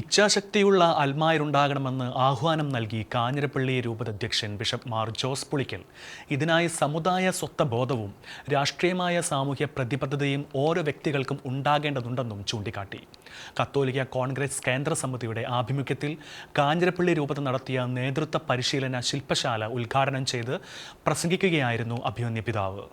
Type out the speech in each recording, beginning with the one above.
ഇച്ഛാശക്തിയുള്ള അൽമായരുണ്ടാകണമെന്ന് ആഹ്വാനം നൽകി കാഞ്ഞിരപ്പള്ളി രൂപതധ്യക്ഷൻ ബിഷപ്പ് മാർ ജോസ് പുളിക്കൽ. ഇതിനായി സമുദായ സ്വത്വബോധവും രാഷ്ട്രീയമായ സാമൂഹ്യ പ്രതിബദ്ധതയും ഓരോ വ്യക്തികൾക്കും ഉണ്ടാകേണ്ടതുണ്ടെന്നും ചൂണ്ടിക്കാട്ടി. കത്തോലിക്ക കോൺഗ്രസ് കേന്ദ്ര സമിതിയുടെ ആഭിമുഖ്യത്തിൽ കാഞ്ഞിരപ്പള്ളി രൂപത നടത്തിയ നേതൃത്വ പരിശീലന ശില്പശാല ഉദ്ഘാടനം ചെയ്ത് പ്രസംഗിക്കുകയായിരുന്നു അഭിമന്യ പിതാവ്.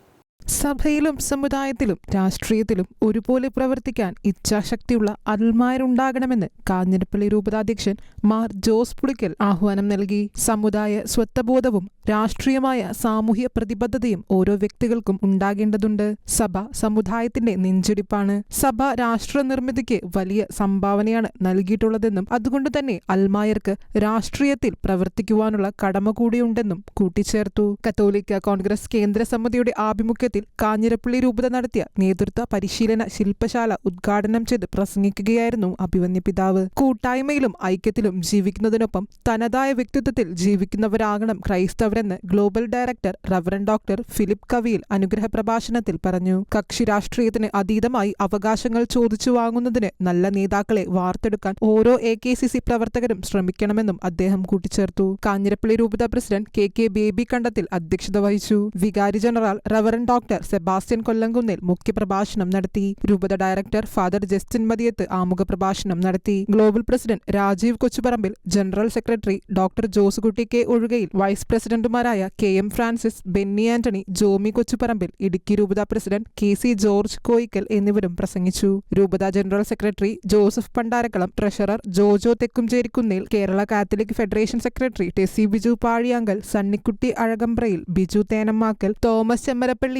സഭയിലും സമുദായത്തിലും രാഷ്ട്രീയത്തിലും ഒരുപോലെ പ്രവർത്തിക്കാൻ ഇച്ഛാശക്തിയുള്ള അൽമാരുണ്ടാകണമെന്ന് കാഞ്ഞിരപ്പള്ളി രൂപതാധ്യക്ഷൻ മാർ ജോസ് പുളിക്കൽ ആഹ്വാനം നൽകി. സമുദായ സ്വത്വബോധവും രാഷ്ട്രീയമായ സാമൂഹ്യ പ്രതിബദ്ധതയും ഓരോ വ്യക്തികൾക്കും ഉണ്ടാകേണ്ടതുണ്ട്. സഭ സമുദായത്തിന്റെ നെഞ്ചിടിപ്പാണ്. സഭ രാഷ്ട്ര നിർമ്മിതിക്ക് വലിയ സംഭാവനയാണ് നൽകിയിട്ടുള്ളതെന്നും അതുകൊണ്ട് തന്നെ അൽമായർക്ക് രാഷ്ട്രീയത്തിൽ പ്രവർത്തിക്കുവാനുള്ള കടമ കൂടിയുണ്ടെന്നും കൂട്ടിച്ചേർത്തു. കത്തോലിക്ക കോൺഗ്രസ് കേന്ദ്ര സമിതിയുടെ ആഭിമുഖ്യത്തിൽ കാഞ്ഞിരപ്പള്ളി രൂപത നടത്തിയ നേതൃത്വ പരിശീലന ശില്പശാല ഉദ്ഘാടനം ചെയ്ത് പ്രസംഗിക്കുകയായിരുന്നു അഭിമന്യ പിതാവ്. കൂട്ടായ്മയിലും ഐക്യത്തിലും ജീവിക്കുന്നതിനൊപ്പം തനതായ വ്യക്തിത്വത്തിൽ ജീവിക്കുന്നവരാകണം ക്രൈസ്തവരെന്ന് global director reverend doctor Philip Kaviyil അനുഗ്രഹ പ്രഭാഷണത്തിൽ പറഞ്ഞു. കക്ഷി രാഷ്ട്രീയത്തിന് അതീതമായി അവകാശങ്ങൾ ചോദിച്ചു വാങ്ങുന്നതിന് നല്ല നേതാക്കളെ വാർത്തെടുക്കാൻ ഓരോ എ കെ സി സി പ്രവർത്തകരും ശ്രമിക്കണമെന്നും അദ്ദേഹം കൂട്ടിച്ചേർത്തു. കാഞ്ഞിരപ്പള്ളി രൂപത president K K Baby Kandathil അധ്യക്ഷത വഹിച്ചു. വികാരി general reverend doctor Sebastian Kollamkunnil മുഖ്യപ്രഭാഷണം നടത്തി. രൂപത ഡയറക്ടർ ഫാദർ ജസ്റ്റിൻ മതിയത്ത് ആമുഖ പ്രഭാഷണം നടത്തി. Global president Rajeev Kochuparambil general secretary doctor Jose Kutty K Ozhukayil vice പ്രസിഡന്റുമാരായ കെ എം ഫ്രാൻസിസ് ബെന്നി ആന്റണി ജോമി കൊച്ചുപറമ്പിൽ ഇടുക്കി രൂപത president K C George Koickal എന്നിവരും പ്രസംഗിച്ചു. രൂപത general secretary Joseph Pandarakkalam treasurer Jojo Thekkumcherikkunnel Kerala Catholic federation secretary Tessy Biju Pazhiyankal Sunnykutty Azhakamprayil Biju Thenammakkal Thomas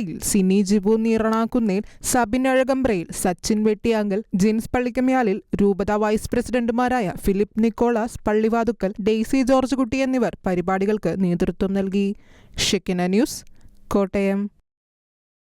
Chemmarappallil Sini Jibu Neeranakkunnel Sabin Azhakamprayil Sachin Vettiyankal Jins Pallikkamyalil രൂപത vice പ്രസിഡന്റുമാരായ ഫിലിപ്പ് നിക്കോളാസ് പള്ളിവാതുക്കൽ ഡെയ്സി ജോർജ് കുട്ടി എന്നിവർ പരിപാടികൾക്ക് നേതൃത്വം നൽകി. Shekinah news Kottayam.